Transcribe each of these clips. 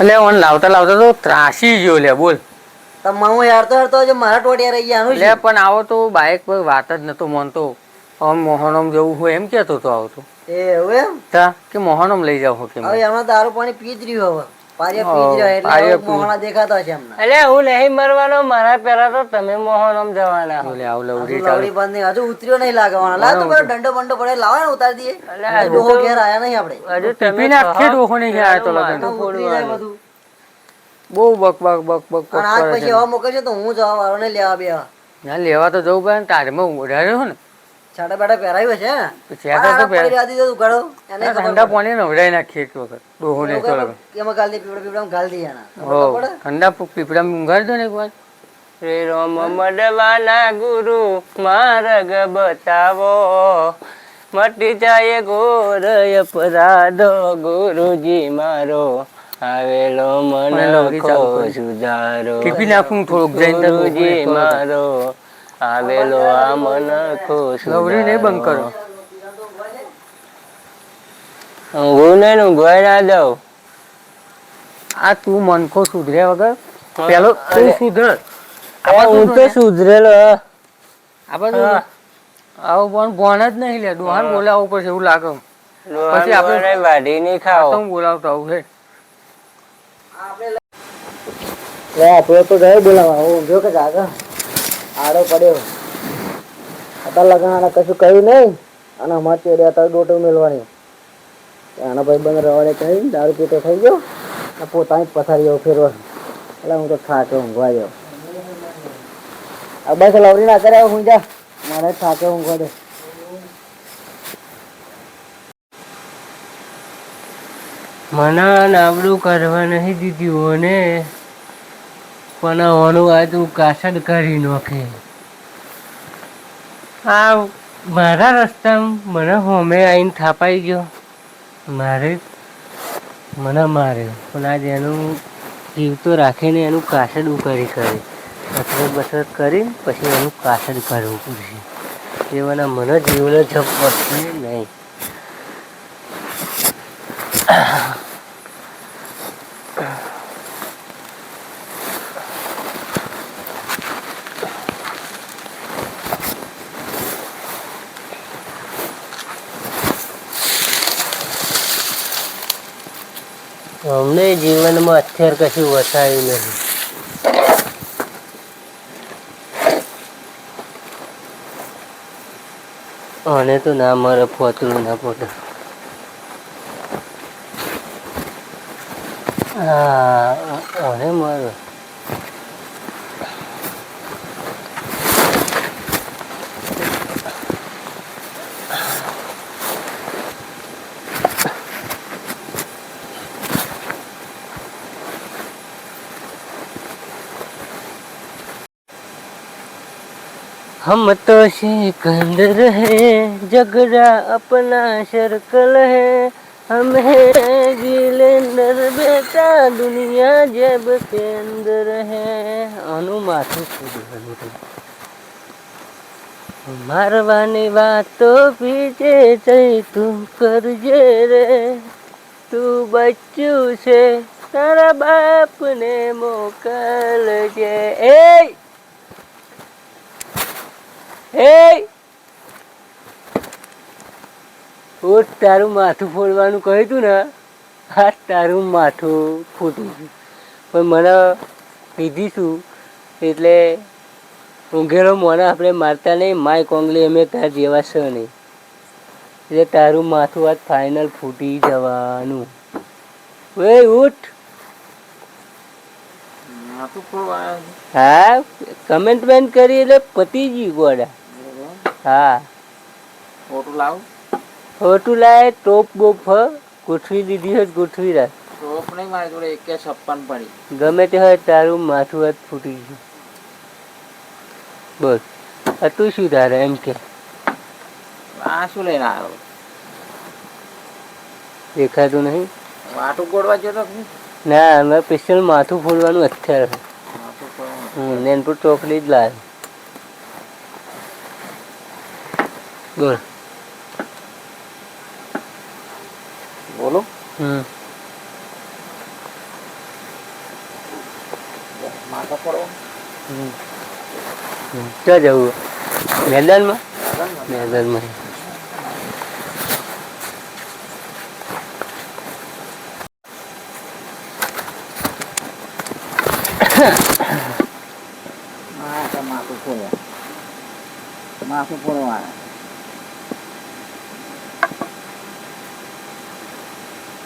એટલે ઓન લાવતા લાવતા તો ત્રાસી ગયો લે બોલ. હું તો હેરતો જો મારા ટોટિયા રહી ગયા લે પણ આવો તો બાઇક પર વાત જ નતો માનતો આમ મોહનમ જવું હોય એમ કેતો તો આવતો એ એવું એમ? તા કે મોહનમ લઈ જાવ કે હવે એમાં દારૂ પાણી પી જ રહ્યું હવે. બહુ બક બક બક બક પછી હવા મોકલશે તો હું જવા વાળો ને લેવા બે ના લેવા તો જવું પડે ને તારમાં ઉડાડ્યો ને. છાટા બેટા પહેરાવ્યો છે ને તો આ પડી રહ્યા દીધો તું ગળો એને ઠંડા પાણી નવડાવી નાખીએ એક વખત. ડોહો ને તો એમાં ગાલ દે પીવડા પીવડા ગાલ દે એના. હો ખબર પડે? ઠંડા પીપળામાં ઊંઘાડી દો ને એક વાર. શ્રી રામ મડવાના ગુરુ માર્ગ બતાવો. મટી જાય ઘોર અપરાધો ગુરુજી મારો. આવેલો મને. સુધારો. ટીપી નાખું થોડુંક જઈને ગુરુજી થોડુંક. મારો. આવેલો આ મન ખુશ લવરી ને બંધ કરો. હું ને ઊંઘવાય ના દઉં. આ તું મનખો સુધર્યા વગર? પેલો તું સુધર. હું તો સુધરેલો. હ. આ બધું હા. આવું પણ ભણ જ નહીં લે. ડોહાર બોલાવવું પડશે એવું લાગે પછી આપણે- વાઢી નહીં ખાવ હું બોલાવતો આવું છે. લે આપણે તો ગયો બોલાવા હું ઊંઘ્યો કે જાગે. આડો પડ્યો. અત્યારે લગન કશું કહ્યું નહીં, અને અમારે રહ્યા અત્યારે ડોટો મેળવાની આના ભાઈ બંધ રવાડે કહી દારૂ પીતો થઈ ગયો અને પોતાની પથારી એવું ફેરવા એટલે હું તો થાકે ઊંઘવા ગયો. આ બસ લવરી ના કર્યા હું જા. મારે થાકે ઊંઘવા દે. મને નાવડું કરવા નહીં દીધું ને પણ ઓનું આ તું કાસડ કરી નોખે. આ મારા રસ્તામાં મને હોમે આવીને થાપાઈ ગયો. મારે મને માર્યો પણ આજ એનું જીવ તો રાખીને એનું કાસડ ઉકારી કરી. કસરત બસરત કરી પછી એનું કાસડ કરવું પડશે. એવાના મને જીવને જપ પડશે નહીં. અમને જીવનમાં અત્યારે કશું વસાયું નથી. અને તો ના મારે ફોતળું ના પોતે. હા અને મારો हम तो सिकंदर है, जगरा अपना सर्कल है। हम हैं बेटा दुनिया जेब के अंदर है। अनुमाथु मारवानी बात तो पीछे चल तुम कर जे रे। तू बच्चू से तारा बाप ने मोकल जे। ए એ ઉઠ તારું માથું ફોડવાનું કહ્યું તું ને? હા તારું માથું ફૂટું પણ મને પીધીશું એટલે ઊંઘેલો મોને આપણે મારતા નહીં. માય કોંગલી અમે તાર જેવા છે નહીં. એટલે તારું માથું આજ ફાઇનલ ફૂટી જવાનું. એ ઉઠ. હા કમેન્ટમેન્ટ કરી એટલે પતી ગયું ગોડા. હા. ફોટો લાવ. ખોટું લાય ટોપ બોપ ગોઠવી દીધી હોય ગોઠવી રાખ. ટોપ નહીં મારી જોડે એક છપ્પન પડી. ગમે તે હોય તારું માથું હાથ ફૂટી ગયું. બોલ આ તું શું તારે એમ કે? આ શું લઈને આવ્યો? દેખાતું નહીં? વાટું ગોળવા જતો ના અમે સ્પેશિયલ માથું ફોડવાનું અત્યારે. હું નેનપુર ચોકડી જ લાવ બોલ બોલો હમ માથા પડો હમ. હમ. ક્યાં જવું મેદાનમાં મેદાનમાં હા તો માથું ફોડવા માથું ફોડવા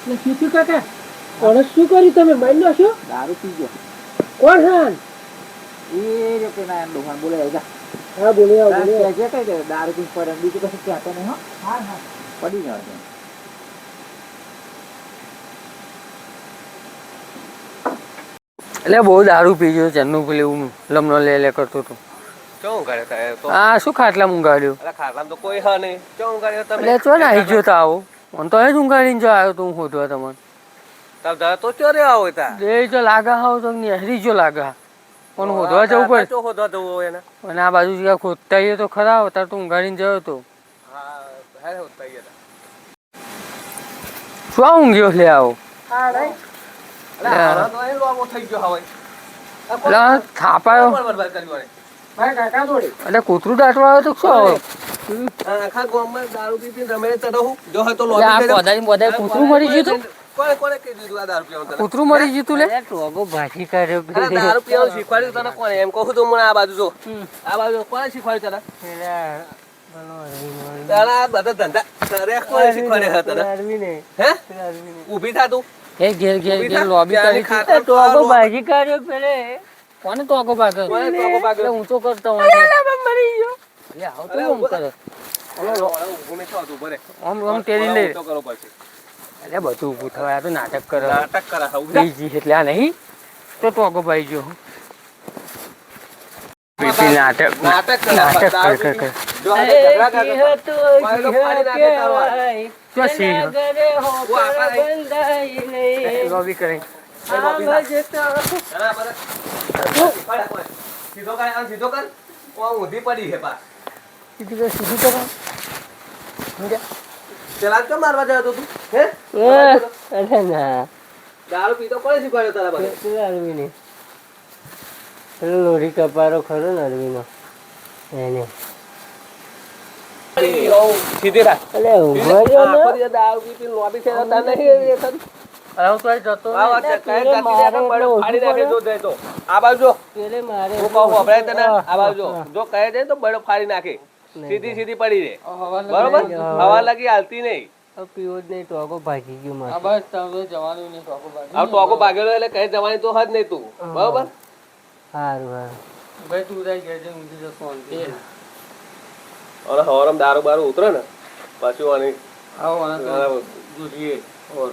શીખી કાકા? ઓળખ શું કર્યું તમે? માન્યો છો? દારૂ પી ગયો. કોણ હાન? એ રીતે ના એમ દુકાન બોલે જા હા બોલ્યો બોલ્યો કે છે કે દારૂ પી પર બીજું કશું કહેતો નહીં હો. હા હા પડી ગયો છે એટલે બહુ દારૂ પી ગયો ચન્નું પેલું લમનો લે લે કરતો હતો ચો કરે તારે તો આ શું ખાટલા ઊંઘાડ્યો? અલા ખાટલામાં તો કોઈ હા નહીં. એટલે ચો ને આવી ગયો તો આવો. મને તો એ જ ઊંઘાડીને જો આવ્યો તો હું શોધવા તમને. તાર દર તો ક્યારે આવો તા એ જો લાગા હાવ તો નેહરી જો લાગા. પણ શોધવા જવું પડે. તો હોદવા જવું હોય એને. અને આ બાજુ જ્યાં ખોદતા એ તો ખરા હતા તો ઊંઘાડીને જયો તો. હા શું આ ઊંઘ્યો લે આવો? થાપાયો. એટલે કૂતરું દાટવા આવ્યો તો શું આવ્યો આખા ગામમાં દારૂ પી પીને રમે છે જો હોય તો લોબી થઈ પોદાની કૂતરું મરી ગયું તું? કોણે કોણે કહી દીધું આ દારૂ પીવાનું કૂતરું મરી ગયું તું લે? ટોગો ભાજી કાઢ્યો દારૂ પીવાનું શીખવાડ્યું તને કોણે? એમ કહું છું મને આ બાજુ જો. આ બાજુ કોણે શીખવાડ્યું તને? પેલા પેલો અરવિંદ તને આ બધા ધંધા તારે કોણે શીખવાડ્યા તને? હે? ઊભી થા તું. એ ઘેર ઘેર ઘેર લોબી કરી ટોગો ભાજી કાઢ્યો પેલે. કોને ભાગ્યો ભાગ્યો? ઊંચો કરતો હોય મરી ગયો. એટલે આવ તો આમ કરે ઓલો લો- કરો પછી. બધું ઊભું થવાય તો નાટક કરે. નાટક કરે છે, ઊભી થા. બીજી એટલે આ નહીં? તો ટોગો ભાઈ ગયો નાટક. નાટક નાટક કર કર કર. જો કરે. સીધો કર, સીધો કર. ઊંધી પડી છે પાછ. સીધું તો. પેલા કેમ મારવા જતો તું? હે? અરે ના. દારૂ પીતો કોણે શીખવાડ્યો તારા પાસે પેલો લોઢી કપારો ખરો ને અરવીનો એને. સીધી રાખ. અલે ઊભો રહ્યો ને. દારૂ પી પીને લોબી છે તો નહીં એ થતું? હવે હું તો જતો આ વાત ફાડી નાખે જો તો. આ બાજુ પેલે મારે હું કહું તને આ બાજુ જો. કહે જાય તો બળો ફાડી નાખે. સીધી સીધી પડી રહે. બરોબર? હવા લાગી હાલતી નહીં. હવે પીવો જ નહીં ટોગો ભાગી ગયો બસ જવાનું નહીં ટોકો ભાગેલો એટલે કઈ જવાની તો હદ નહીં તું. બરોબર? સારું સારું ભાઈ તું જાય ઘેર જઈને ઊંઘી જશો અને હવારમાં દારૂ બારું ઉતરે ને પાછું આની આવો આને તો બરાબર. જોઈએ ઓરો.